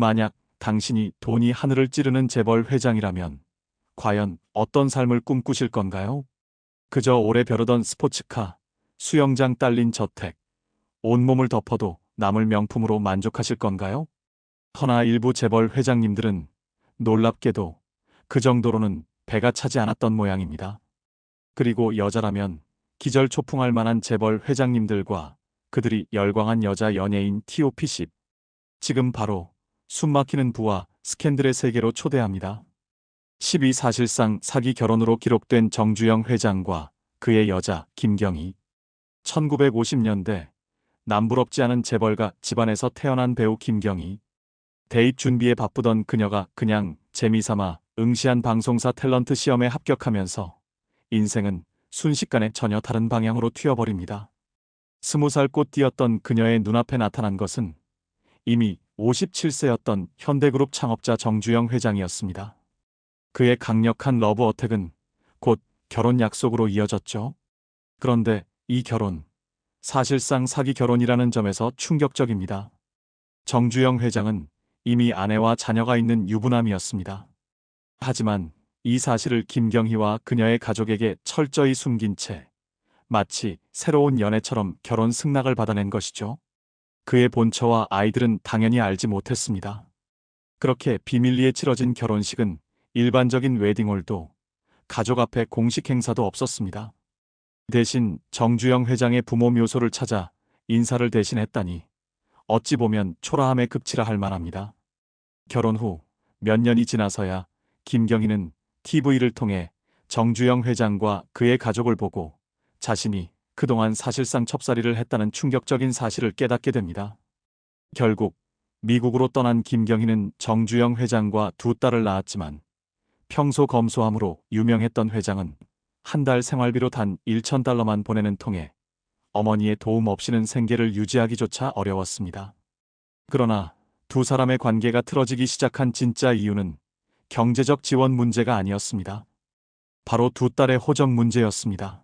만약 당신이 돈이 하늘을 찌르는 재벌 회장이라면 과연 어떤 삶을 꿈꾸실 건가요? 그저 오래 벼르던 스포츠카, 수영장 딸린 저택, 온몸을 덮어도 남을 명품으로 만족하실 건가요? 허나 일부 재벌 회장님들은 놀랍게도 그 정도로는 배가 차지 않았던 모양입니다. 그리고 여자라면 기절초풍할 만한 재벌 회장님들과 그들이 열광한 여자 연예인 TOP10. 지금 바로 숨막히는 부와 스캔들의 세계로 초대합니다. 12 사실상 사기 결혼으로 기록된 정주영 회장과 그의 여자 김경희. 1950년대 남부럽지 않은 재벌가 집안에서 태어난 배우 김경희. 대입 준비에 바쁘던 그녀가 그냥 재미삼아 응시한 방송사 탤런트 시험에 합격하면서 인생은 순식간에 전혀 다른 방향으로 튀어버립니다. 스무 살꽃 띄었던 그녀의 눈앞에 나타난 것은 이미 57세였던 현대그룹 창업자 정주영 회장이었습니다. 그의 강력한 러브 어택은 곧 결혼 약속으로 이어졌죠. 그런데 이 결혼, 사실상 사기 결혼이라는 점에서 충격적입니다. 정주영 회장은 이미 아내와 자녀가 있는 유부남이었습니다. 하지만 이 사실을 김경희와 그녀의 가족에게 철저히 숨긴 채 마치 새로운 연애처럼 결혼 승낙을 받아낸 것이죠. 그의 본처와 아이들은 당연히 알지 못했습니다. 그렇게 비밀리에 치러진 결혼식은 일반적인 웨딩홀도 가족 앞에 공식 행사도 없었습니다. 대신 정주영 회장의 부모 묘소를 찾아 인사를 대신했다니 어찌 보면 초라함에 급치라 할 만합니다. 결혼 후 몇 년이 지나서야 김경희는 TV를 통해 정주영 회장과 그의 가족을 보고 자신이 그동안 사실상 첩살이를 했다는 충격적인 사실을 깨닫게 됩니다. 결국 미국으로 떠난 김경희는 정주영 회장과 두 딸을 낳았지만 평소 검소함으로 유명했던 회장은 한 달 생활비로 단 1천 달러만 보내는 통에 어머니의 도움 없이는 생계를 유지하기조차 어려웠습니다. 그러나 두 사람의 관계가 틀어지기 시작한 진짜 이유는 경제적 지원 문제가 아니었습니다. 바로 두 딸의 호적 문제였습니다.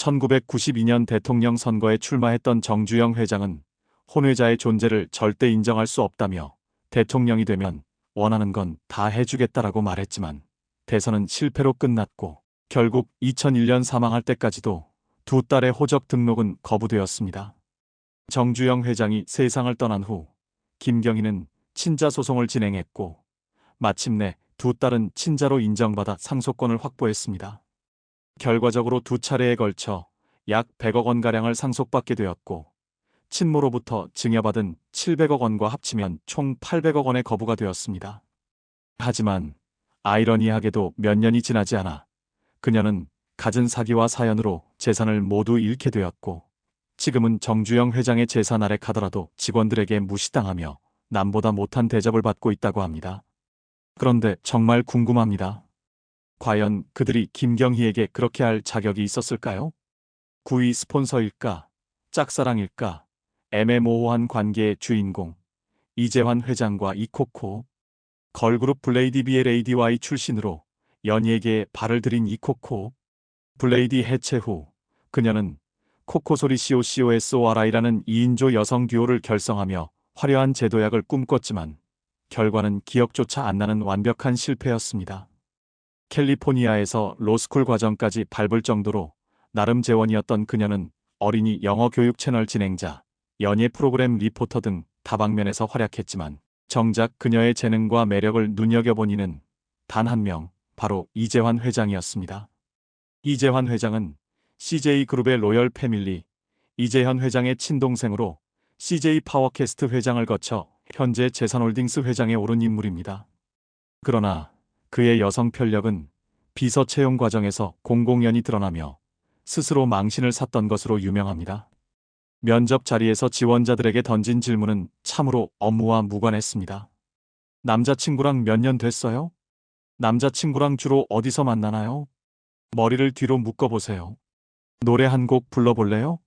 1992년 대통령 선거에 출마했던 정주영 회장은 혼외자의 존재를 절대 인정할 수 없다며 대통령이 되면 원하는 건 다 해주겠다라고 말했지만 대선은 실패로 끝났고 결국 2001년 사망할 때까지도 두 딸의 호적 등록은 거부되었습니다. 정주영 회장이 세상을 떠난 후 김경희는 친자 소송을 진행했고 마침내 두 딸은 친자로 인정받아 상속권을 확보했습니다. 결과적으로 두 차례에 걸쳐 약 100억 원가량을 상속받게 되었고 친모로부터 증여받은 700억 원과 합치면 총 800억 원의 거부가 되었습니다. 하지만 아이러니하게도 몇 년이 지나지 않아 그녀는 갖은 사기와 사연으로 재산을 모두 잃게 되었고 지금은 정주영 회장의 재산 아래 가더라도 직원들에게 무시당하며 남보다 못한 대접을 받고 있다고 합니다. 그런데 정말 궁금합니다. 과연 그들이 김경희에게 그렇게 할 자격이 있었을까요? 구이 스폰서일까? 짝사랑일까? 애매모호한 관계의 주인공 이재환 회장과 이코코 걸그룹 블레이디 BLADY 출신으로 연예계에 발을 들인 이코코 블레이디 해체 후 그녀는 코코소리 COCOSORI라는 2인조 여성 듀오를 결성하며 화려한 제도약을 꿈꿨지만 결과는 기억조차 안 나는 완벽한 실패였습니다. 캘리포니아에서 로스쿨 과정까지 밟을 정도로 나름 재원이었던 그녀는 어린이 영어 교육 채널 진행자, 연예 프로그램 리포터 등 다방면에서 활약했지만 정작 그녀의 재능과 매력을 눈여겨본 이는 단 한 명, 바로 이재환 회장이었습니다. 이재환 회장은 CJ그룹의 로열 패밀리, 이재현 회장의 친동생으로 CJ 파워캐스트 회장을 거쳐 현재 재산홀딩스 회장에 오른 인물입니다. 그러나 그의 여성 편력은 비서 채용 과정에서 공공연히 드러나며 스스로 망신을 샀던 것으로 유명합니다. 면접 자리에서 지원자들에게 던진 질문은 참으로 업무와 무관했습니다. 남자친구랑 몇 년 됐어요? 남자친구랑 주로 어디서 만나나요? 머리를 뒤로 묶어보세요. 노래 한 곡 불러볼래요?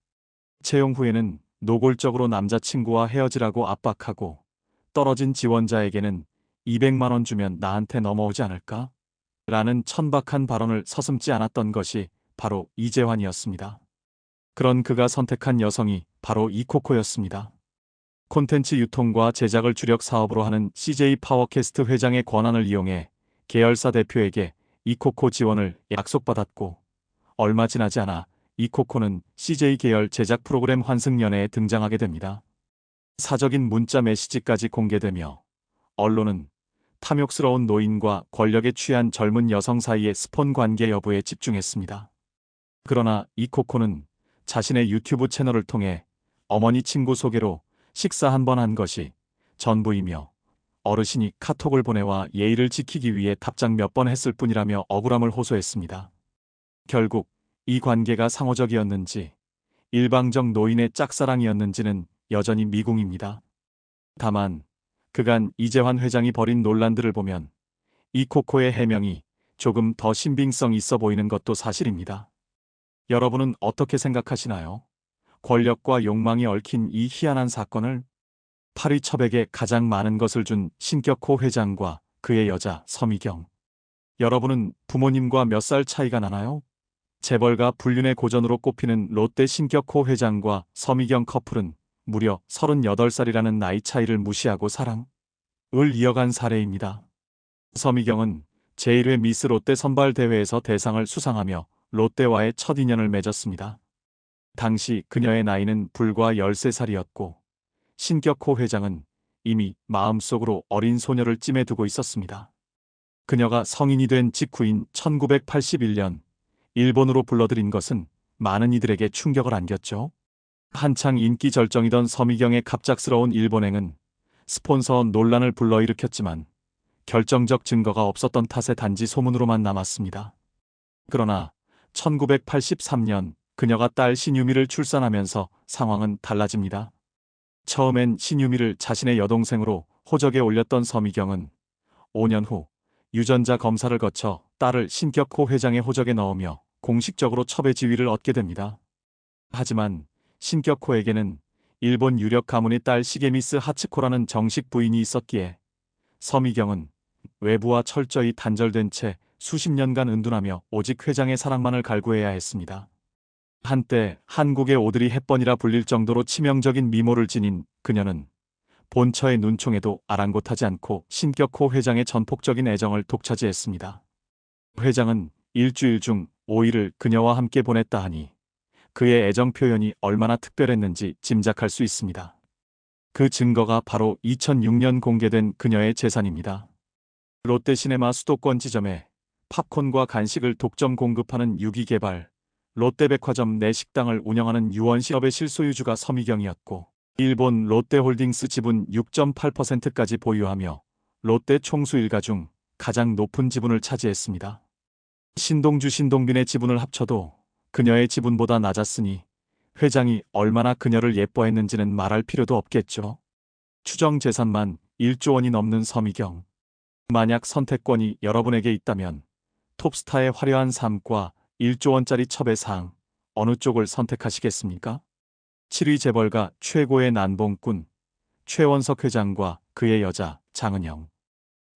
채용 후에는 노골적으로 남자친구와 헤어지라고 압박하고 떨어진 지원자에게는 200만원 주면 나한테 넘어오지 않을까? 라는 천박한 발언을 서슴지 않았던 것이 바로 이재환이었습니다. 그런 그가 선택한 여성이 바로 이코코였습니다. 콘텐츠 유통과 제작을 주력 사업으로 하는 CJ 파워캐스트 회장의 권한을 이용해 계열사 대표에게 이코코 지원을 약속받았고 얼마 지나지 않아 이코코는 CJ 계열 제작 프로그램 환승연애에 등장하게 됩니다. 사적인 문자 메시지까지 공개되며 언론은 탐욕스러운 노인과 권력에 취한 젊은 여성 사이의 스폰 관계 여부에 집중했습니다. 그러나 이코코는 자신의 유튜브 채널을 통해 어머니 친구 소개로 식사 한번한 것이 전부이며 어르신이 카톡을 보내와 예의를 지키기 위해 답장 몇 번 했을 뿐이라며 억울함을 호소했습니다. 결국 이 관계가 상호적이었는지 일방적 노인의 짝사랑이었는지는 여전히 미궁입니다. 다만 그간 이재환 회장이 벌인 논란들을 보면 이 코코의 해명이 조금 더 신빙성 있어 보이는 것도 사실입니다. 여러분은 어떻게 생각하시나요? 권력과 욕망이 얽힌 이 희한한 사건을 파리첩에게 가장 많은 것을 준 신격호 회장과 그의 여자 서미경. 여러분은 부모님과 몇 살 차이가 나나요? 재벌가 불륜의 고전으로 꼽히는 롯데 신격호 회장과 서미경 커플은 무려 38살이라는 나이 차이를 무시하고 사랑을 이어간 사례입니다. 서미경은 제1회 미스 롯데 선발 대회에서 대상을 수상하며 롯데와의 첫 인연을 맺었습니다. 당시 그녀의 나이는 불과 13살이었고 신격호 회장은 이미 마음속으로 어린 소녀를 찜해 두고 있었습니다. 그녀가 성인이 된 직후인 1981년 일본으로 불러들인 것은 많은 이들에게 충격을 안겼죠. 한창 인기 절정이던 서미경의 갑작스러운 일본행은 스폰서 논란을 불러일으켰지만 결정적 증거가 없었던 탓에 단지 소문으로만 남았습니다. 그러나 1983년 그녀가 딸 신유미를 출산하면서 상황은 달라집니다. 처음엔 신유미를 자신의 여동생으로 호적에 올렸던 서미경은 5년 후 유전자 검사를 거쳐 딸을 신격호 회장의 호적에 넣으며 공식적으로 첩의 지위를 얻게 됩니다. 하지만 신격호에게는 일본 유력 가문의 딸 시게미스 하츠코라는 정식 부인이 있었기에 서미경은 외부와 철저히 단절된 채 수십 년간 은둔하며 오직 회장의 사랑만을 갈구해야 했습니다. 한때 한국의 오드리 햇번이라 불릴 정도로 치명적인 미모를 지닌 그녀는 본처의 눈총에도 아랑곳하지 않고 신격호 회장의 전폭적인 애정을 독차지했습니다. 회장은 일주일 중 5일을 그녀와 함께 보냈다 하니 그의 애정 표현이 얼마나 특별했는지 짐작할 수 있습니다. 그 증거가 바로 2006년 공개된 그녀의 재산입니다. 롯데시네마 수도권 지점에 팝콘과 간식을 독점 공급하는 유기개발 롯데백화점 내 식당을 운영하는 유원시업의 실소유주가 서미경이었고 일본 롯데홀딩스 지분 6.8%까지 보유하며 롯데 총수 일가 중 가장 높은 지분을 차지했습니다. 신동주 신동빈의 지분을 합쳐도 그녀의 지분보다 낮았으니 회장이 얼마나 그녀를 예뻐했는지는 말할 필요도 없겠죠. 추정 재산만 1조 원이 넘는 서미경. 만약 선택권이 여러분에게 있다면 톱스타의 화려한 삶과 1조 원짜리 첩의 상 어느 쪽을 선택하시겠습니까? 7위 재벌가 최고의 난봉꾼 최원석 회장과 그의 여자 장은영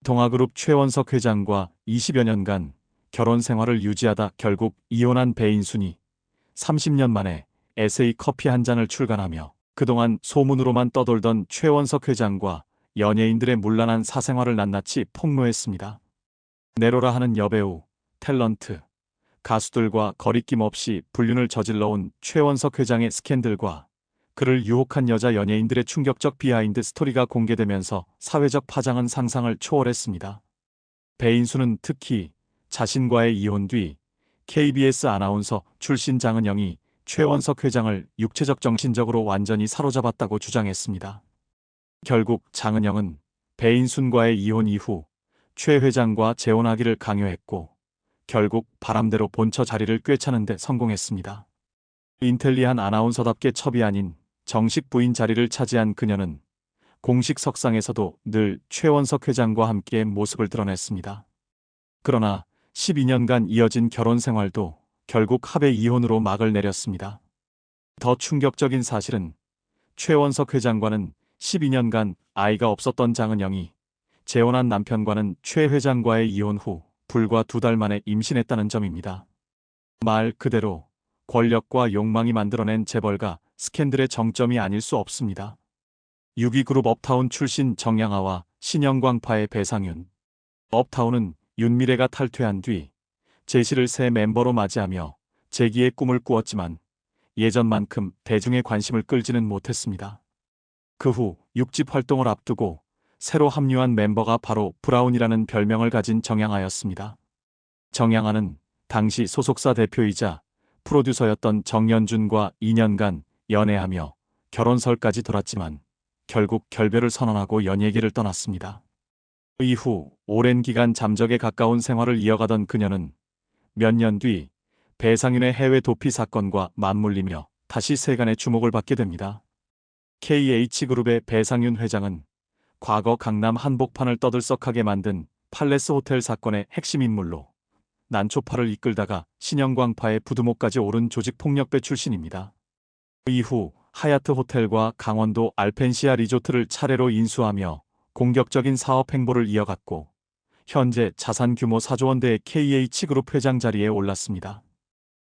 동아그룹 최원석 회장과 20여 년간 결혼 생활을 유지하다 결국 이혼한 배인순이 30년 만에 에세이 커피 한 잔을 출간하며 그동안 소문으로만 떠돌던 최원석 회장과 연예인들의 문란한 사생활을 낱낱이 폭로했습니다. 네로라 하는 여배우, 탤런트, 가수들과 거리낌 없이 불륜을 저질러온 최원석 회장의 스캔들과 그를 유혹한 여자 연예인들의 충격적 비하인드 스토리가 공개되면서 사회적 파장은 상상을 초월했습니다. 배인수는 특히 자신과의 이혼 뒤 KBS 아나운서 출신 장은영이 최원석 회장을 육체적 정신적으로 완전히 사로잡았다고 주장했습니다. 결국 장은영은 배인순과의 이혼 이후 최 회장과 재혼하기를 강요했고 결국 바람대로 본처 자리를 꿰차는 데 성공했습니다. 인텔리한 아나운서답게 첩이 아닌 정식 부인 자리를 차지한 그녀는 공식 석상에서도 늘 최원석 회장과 함께 모습을 드러냈습니다. 그러나 12년간 이어진 결혼 생활도 결국 합의 이혼으로 막을 내렸습니다. 더 충격적인 사실은 최원석 회장과는 12년간 아이가 없었던 장은영이 재혼한 남편과는 최 회장과의 이혼 후 불과 두 달 만에 임신했다는 점입니다. 말 그대로 권력과 욕망이 만들어낸 재벌가 스캔들의 정점이 아닐 수 없습니다. 6위그룹 업타운 출신 정양아와 신영광파의 배상윤. 업타운은 윤미래가 탈퇴한 뒤 제시를 새 멤버로 맞이하며 재기의 꿈을 꾸었지만 예전만큼 대중의 관심을 끌지는 못했습니다. 그 후 6집 활동을 앞두고 새로 합류한 멤버가 바로 브라운이라는 별명을 가진 정양아였습니다. 정양아는 당시 소속사 대표이자 프로듀서였던 정연준과 2년간 연애하며 결혼설까지 돌았지만 결국 결별을 선언하고 연예계를 떠났습니다. 이후 오랜 기간 잠적에 가까운 생활을 이어가던 그녀는 몇 년 뒤 배상윤의 해외 도피 사건과 맞물리며 다시 세간의 주목을 받게 됩니다. KH그룹의 배상윤 회장은 과거 강남 한복판을 떠들썩하게 만든 팔레스 호텔 사건의 핵심 인물로 난초파를 이끌다가 신영광파의 부두목까지 오른 조직폭력배 출신입니다. 이후 하얏트 호텔과 강원도 알펜시아 리조트를 차례로 인수하며 공격적인 사업 행보를 이어갔고 현재 자산 규모 4조 원대의 KH그룹 회장 자리에 올랐습니다.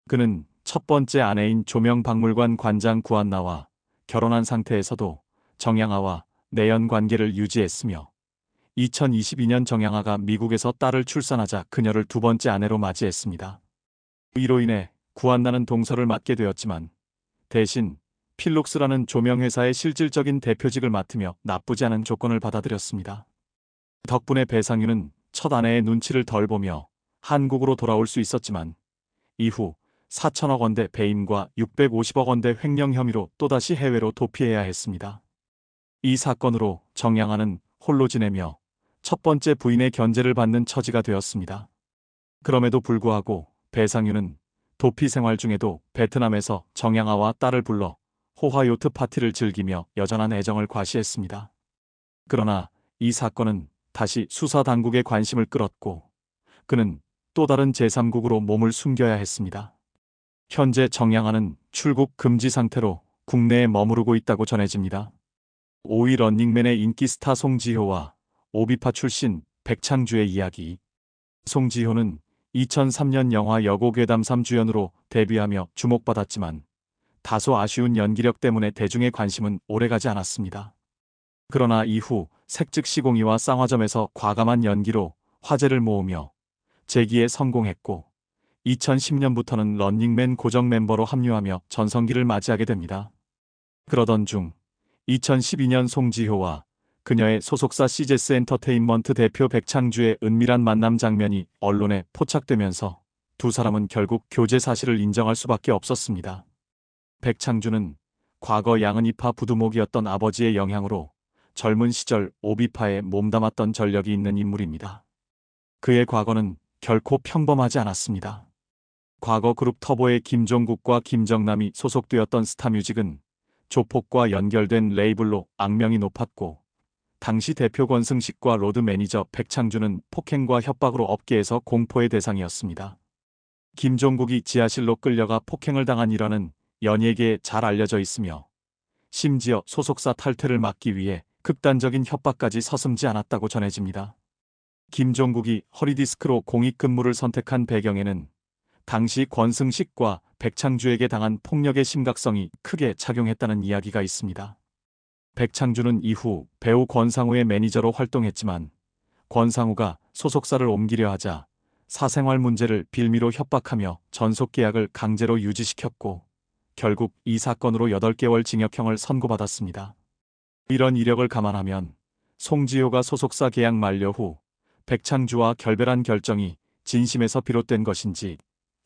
그는 첫 번째 아내인 조명박물관 관장 구한나와 결혼한 상태에서도 정양아와 내연 관계를 유지했으며 2022년 정양아가 미국에서 딸을 출산하자 그녀를 두 번째 아내로 맞이했습니다. 이로 인해 구한나는 동서를 맡게 되었지만 대신 필록스라는 조명회사의 실질적인 대표직을 맡으며 나쁘지 않은 조건을 받아들였습니다. 덕분에 배상윤은 첫 아내의 눈치를 덜 보며 한국으로 돌아올 수 있었지만 이후 4천억 원대 배임과 650억 원대 횡령 혐의로 또다시 해외로 도피해야 했습니다. 이 사건으로 정양아는 홀로 지내며 첫 번째 부인의 견제를 받는 처지가 되었습니다. 그럼에도 불구하고 배상윤은 도피 생활 중에도 베트남에서 정양아와 딸을 불러 호화 요트 파티를 즐기며 여전한 애정을 과시했습니다. 그러나 이 사건은 다시 수사 당국의 관심을 끌었고 그는 또 다른 제3국으로 몸을 숨겨야 했습니다. 현재 정양아는 출국 금지 상태로 국내에 머무르고 있다고 전해집니다. 5위 런닝맨의 인기 스타 송지효와 오비파 출신 백창주의 이야기. 송지효는 2003년 영화 여고괴담 3 주연으로 데뷔하며 주목받았지만 다소 아쉬운 연기력 때문에 대중의 관심은 오래가지 않았습니다. 그러나 이후 색즉 시공이와 쌍화점에서 과감한 연기로 화제를 모으며 재기에 성공했고 2010년부터는 런닝맨 고정 멤버로 합류하며 전성기를 맞이하게 됩니다. 그러던 중 2012년 송지효와 그녀의 소속사 시제스 엔터테인먼트 대표 백창주의 은밀한 만남 장면이 언론에 포착되면서 두 사람은 결국 교제 사실을 인정할 수밖에 없었습니다. 백창주는 과거 양은이파 부두목이었던 아버지의 영향으로 젊은 시절 오비파에 몸담았던 전력이 있는 인물입니다. 그의 과거는 결코 평범하지 않았습니다. 과거 그룹 터보의 김종국과 김정남이 소속되었던 스타뮤직은 조폭과 연결된 레이블로 악명이 높았고 당시 대표 권승식과 로드 매니저 백창주는 폭행과 협박으로 업계에서 공포의 대상이었습니다. 김종국이 지하실로 끌려가 폭행을 당한 일화는 연예계에 잘 알려져 있으며 심지어 소속사 탈퇴를 막기 위해 극단적인 협박까지 서슴지 않았다고 전해집니다. 김종국이 허리디스크로 공익 근무를 선택한 배경에는 당시 권승식과 백창주에게 당한 폭력의 심각성이 크게 작용했다는 이야기가 있습니다. 백창주는 이후 배우 권상우의 매니저로 활동했지만 권상우가 소속사를 옮기려 하자 사생활 문제를 빌미로 협박하며 전속 계약을 강제로 유지시켰고 결국 이 사건으로 8개월 징역형을 선고받았습니다. 이런 이력을 감안하면 송지효가 소속사 계약 만료 후 백창주와 결별한 결정이 진심에서 비롯된 것인지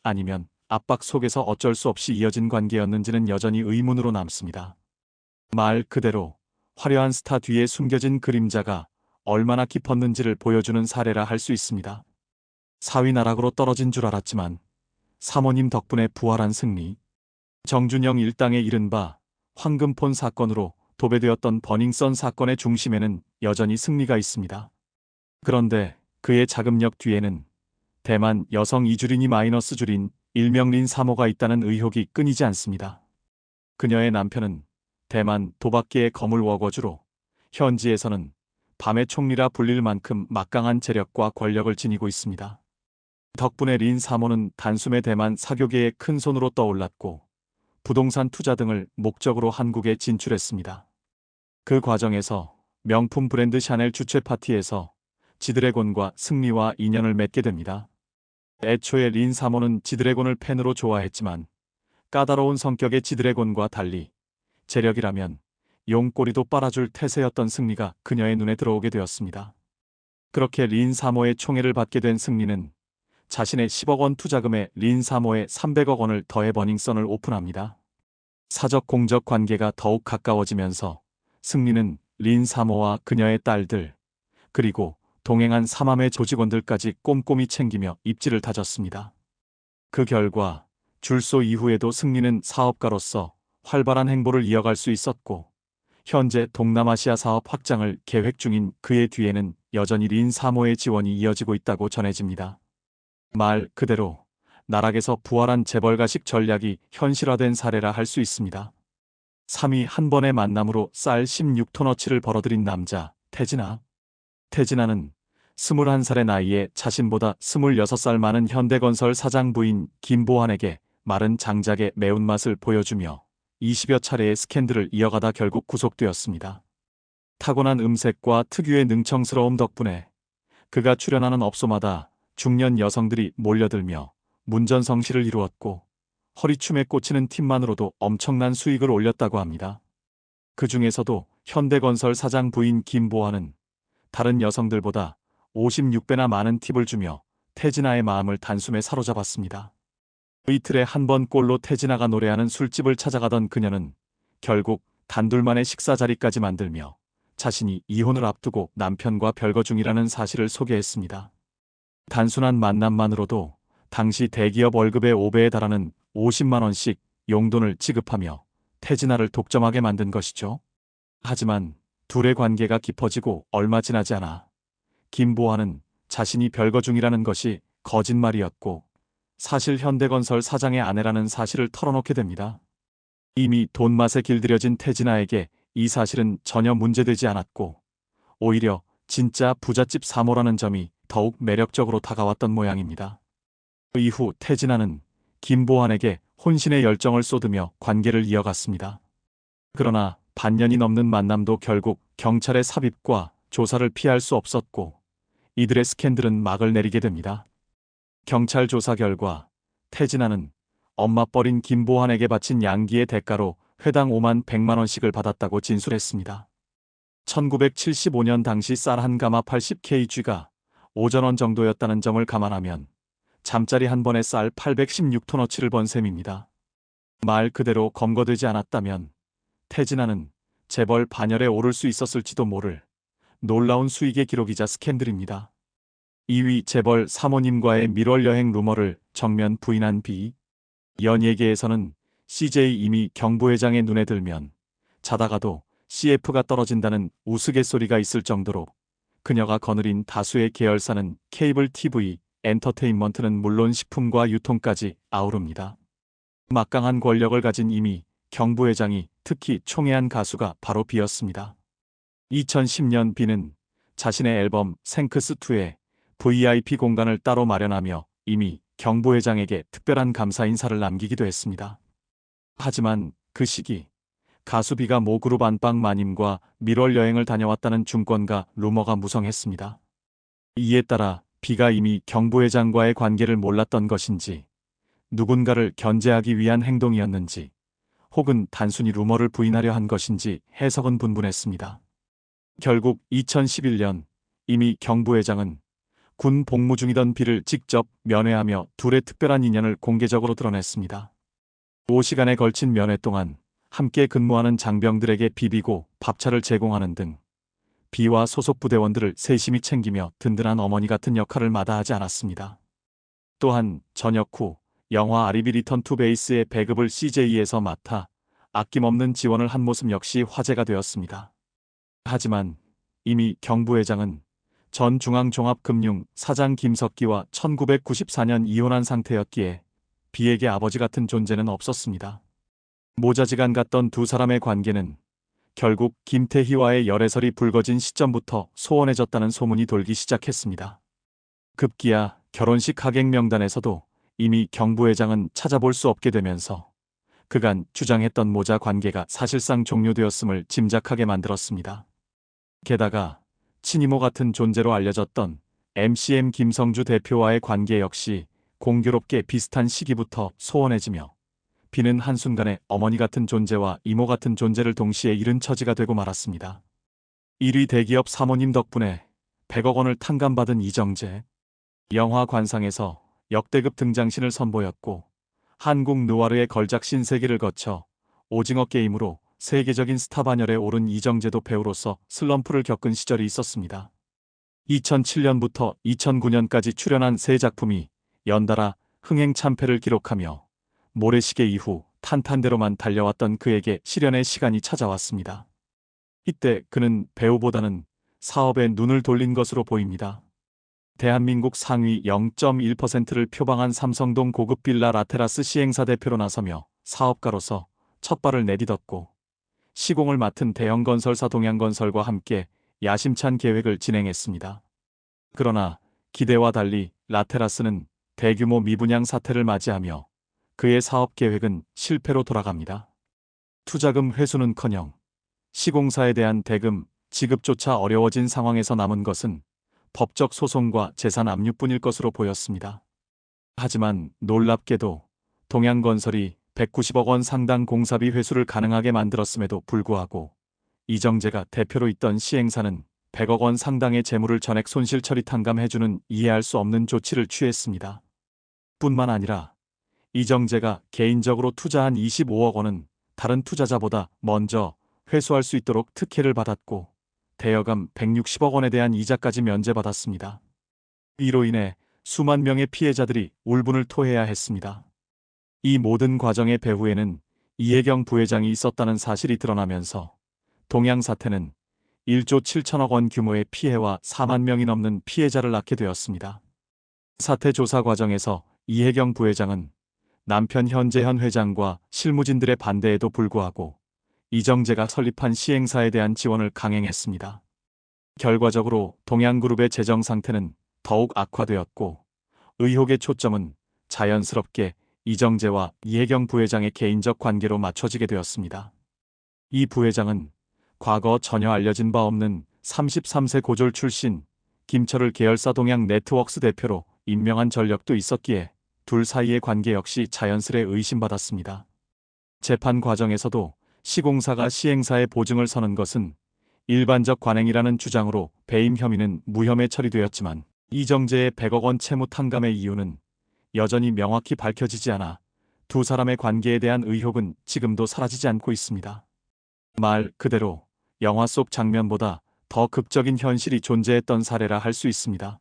아니면 압박 속에서 어쩔 수 없이 이어진 관계였는지는 여전히 의문으로 남습니다. 말 그대로 화려한 스타 뒤에 숨겨진 그림자가 얼마나 깊었는지를 보여주는 사례라 할 수 있습니다. 사위 나락으로 떨어진 줄 알았지만 사모님 덕분에 부활한 승리. 정준영 일당의 이른바 황금폰 사건으로 도배되었던 버닝썬 사건의 중심에는 여전히 승리가 있습니다. 그런데 그의 자금력 뒤에는 대만 여성 이주린이 마이너스 줄인 일명린 사모가 있다는 의혹이 끊이지 않습니다. 그녀의 남편은 대만 도박계의 거물 워거주로 현지에서는 밤의 총리라 불릴 만큼 막강한 재력과 권력을 지니고 있습니다. 덕분에 린 사모는 단숨에 대만 사교계의 큰 손으로 떠올랐고 부동산 투자 등을 목적으로 한국에 진출했습니다. 그 과정에서 명품 브랜드 샤넬 주최 파티에서 지드래곤과 승리와 인연을 맺게 됩니다. 애초에 린 사모는 지드래곤을 팬으로 좋아했지만 까다로운 성격의 지드래곤과 달리 재력이라면 용꼬리도 빨아줄 태세였던 승리가 그녀의 눈에 들어오게 되었습니다. 그렇게 린 사모의 총애를 받게 된 승리는 자신의 10억 원 투자금에 린 사모의 300억 원을 더해 버닝썬을 오픈합니다. 사적 공적 관계가 더욱 가까워지면서 승리는 린 사모와 그녀의 딸들 그리고 동행한 사맘의 조직원들까지 꼼꼼히 챙기며 입지를 다졌습니다. 그 결과 줄소 이후에도 승리는 사업가로서 활발한 행보를 이어갈 수 있었고 현재 동남아시아 사업 확장을 계획 중인 그의 뒤에는 여전히 린 사모의 지원이 이어지고 있다고 전해집니다. 말 그대로 나락에서 부활한 재벌가식 전략이 현실화된 사례라 할 수 있습니다. 3위 한 번의 만남으로 쌀 16톤어치를 벌어들인 남자 태진아. 태진아는 21살의 나이에 자신보다 26살 많은 현대건설 사장 부인 김보환에게 마른 장작의 매운맛을 보여주며 20여 차례의 스캔들을 이어가다 결국 구속되었습니다. 타고난 음색과 특유의 능청스러움 덕분에 그가 출연하는 업소마다 중년 여성들이 몰려들며 문전성시를 이루었고 허리춤에 꽂히는 팀만으로도 엄청난 수익을 올렸다고 합니다. 그 중에서도 현대건설 사장 부인 김보환은 다른 여성들보다 56배나 많은 팁을 주며 태진아의 마음을 단숨에 사로잡았습니다. 이틀에 한 번 꼴로 태진아가 노래하는 술집을 찾아가던 그녀는 결국 단둘만의 식사 자리까지 만들며 자신이 이혼을 앞두고 남편과 별거 중이라는 사실을 소개했습니다. 단순한 만남만으로도 당시 대기업 월급의 5배에 달하는 50만원씩 용돈을 지급하며 태진아를 독점하게 만든 것이죠. 하지만 둘의 관계가 깊어지고 얼마 지나지 않아 김보아는 자신이 별거 중이라는 것이 거짓말이었고 사실 현대건설 사장의 아내라는 사실을 털어놓게 됩니다. 이미 돈 맛에 길들여진 태진아에게 이 사실은 전혀 문제되지 않았고 오히려 진짜 부잣집 사모라는 점이 더욱 매력적으로 다가왔던 모양입니다. 이후 태진아는 김보환에게 혼신의 열정을 쏟으며 관계를 이어갔습니다. 그러나 반년이 넘는 만남도 결국 경찰의 삽입과 조사를 피할 수 없었고 이들의 스캔들은 막을 내리게 됩니다. 경찰 조사 결과 태진아는 엄마 뻘인 김보환에게 바친 양기의 대가로 회당 5만 100만 원씩을 받았다고 진술했습니다. 1975년 당시 쌀 한 가마 80kg가 5전원 정도였다는 점을 감안하면 잠자리 한 번에 쌀 816톤어치를 번 셈입니다. 말 그대로 검거되지 않았다면 태진아는 재벌 반열에 오를 수 있었을지도 모를 놀라운 수익의 기록이자 스캔들입니다. 2위 재벌 사모님과의 밀월 여행 루머를 정면 부인한 비. 연예계에서는 CJ 이미 경부회장의 눈에 들면 자다가도 CF가 떨어진다는 우스갯소리가 있을 정도로 그녀가 거느린 다수의 계열사는 케이블 TV, 엔터테인먼트는 물론 식품과 유통까지 아우릅니다. 막강한 권력을 가진 이미 경부회장이 특히 총애한 가수가 바로 비였습니다. 2010년 비는 자신의 앨범 생크스2에 VIP 공간을 따로 마련하며 이미 경부회장에게 특별한 감사 인사를 남기기도 했습니다. 하지만 그 시기 가수 비가 모그룹 안방 마님과 밀월 여행을 다녀왔다는 중권과 루머가 무성했습니다. 이에 따라 비가 이미 경부회장과의 관계를 몰랐던 것인지 누군가를 견제하기 위한 행동이었는지 혹은 단순히 루머를 부인하려 한 것인지 해석은 분분했습니다. 결국 2011년 이미 경부회장은 군 복무 중이던 비를 직접 면회하며 둘의 특별한 인연을 공개적으로 드러냈습니다. 5시간에 걸친 면회 동안 함께 근무하는 장병들에게 비비고 밥차를 제공하는 등 비와 소속 부대원들을 세심히 챙기며 든든한 어머니 같은 역할을 마다하지 않았습니다. 또한 전역 후 영화 아리비 리턴 투 베이스의 배급을 CJ에서 맡아 아낌없는 지원을 한 모습 역시 화제가 되었습니다. 하지만 이미 경부회장은 전 중앙종합금융 사장 김석기와 1994년 이혼한 상태였기에 비에게 아버지 같은 존재는 없었습니다. 모자지간 같던 두 사람의 관계는 결국 김태희와의 열애설이 불거진 시점부터 소원해졌다는 소문이 돌기 시작했습니다. 급기야 결혼식 하객 명단에서도 이미 경부회장은 찾아볼 수 없게 되면서 그간 주장했던 모자 관계가 사실상 종료되었음을 짐작하게 만들었습니다. 게다가 친이모 같은 존재로 알려졌던 MCM 김성주 대표와의 관계 역시 공교롭게 비슷한 시기부터 소원해지며 비는 한순간에 어머니 같은 존재와 이모 같은 존재를 동시에 잃은 처지가 되고 말았습니다. 1위 대기업 사모님 덕분에 100억 원을 탕감받은 이정재. 영화 관상에서 역대급 등장신을 선보였고 한국 누아르의 걸작 신세계를 거쳐 오징어 게임으로 세계적인 스타 반열에 오른 이정재도 배우로서 슬럼프를 겪은 시절이 있었습니다. 2007년부터 2009년까지 출연한 세 작품이 연달아 흥행 참패를 기록하며 모래시계 이후 탄탄대로만 달려왔던 그에게 실현의 시간이 찾아왔습니다. 이때 그는 배우보다는 사업에 눈을 돌린 것으로 보입니다. 대한민국 상위 0.1%를 표방한 삼성동 고급 빌라 라테라스 시행사 대표로 나서며 사업가로서 첫 발을 내딛었고 시공을 맡은 대형 건설사 동양건설과 함께 야심찬 계획을 진행했습니다. 그러나 기대와 달리 라테라스는 대규모 미분양 사태를 맞이하며 그의 사업 계획은 실패로 돌아갑니다. 투자금 회수는커녕 시공사에 대한 대금 지급조차 어려워진 상황에서 남은 것은 법적 소송과 재산 압류뿐일 것으로 보였습니다. 하지만 놀랍게도 동양건설이 190억 원 상당 공사비 회수를 가능하게 만들었음에도 불구하고 이정재가 대표로 있던 시행사는 100억 원 상당의 재물을 전액 손실 처리 탕감해주는 이해할 수 없는 조치를 취했습니다. 뿐만 아니라 이정재가 개인적으로 투자한 25억 원은 다른 투자자보다 먼저 회수할 수 있도록 특혜를 받았고 대여금 160억 원에 대한 이자까지 면제받았습니다. 이로 인해 수만 명의 피해자들이 울분을 토해야 했습니다. 이 모든 과정의 배후에는 이혜경 부회장이 있었다는 사실이 드러나면서 동양 사태는 1조 7천억 원 규모의 피해와 4만 명이 넘는 피해자를 낳게 되었습니다. 사태 조사 과정에서 이혜경 부회장은 남편 현재현 회장과 실무진들의 반대에도 불구하고 이정재가 설립한 시행사에 대한 지원을 강행했습니다. 결과적으로 동양그룹의 재정 상태는 더욱 악화되었고 의혹의 초점은 자연스럽게 이정재와 이혜경 부회장의 개인적 관계로 맞춰지게 되었습니다. 이 부회장은 과거 전혀 알려진 바 없는 33세 고졸 출신 김철을 계열사 동양 네트워크스 대표로 임명한 전력도 있었기에 둘 사이의 관계 역시 자연스레 의심받았습니다. 재판 과정에서도 시공사가 시행사의 보증을 서는 것은 일반적 관행이라는 주장으로 배임 혐의는 무혐의 처리되었지만 이정재의 100억 원 채무 탕감의 이유는 여전히 명확히 밝혀지지 않아 두 사람의 관계에 대한 의혹은 지금도 사라지지 않고 있습니다. 말 그대로 영화 속 장면보다 더 극적인 현실이 존재했던 사례라 할 수 있습니다.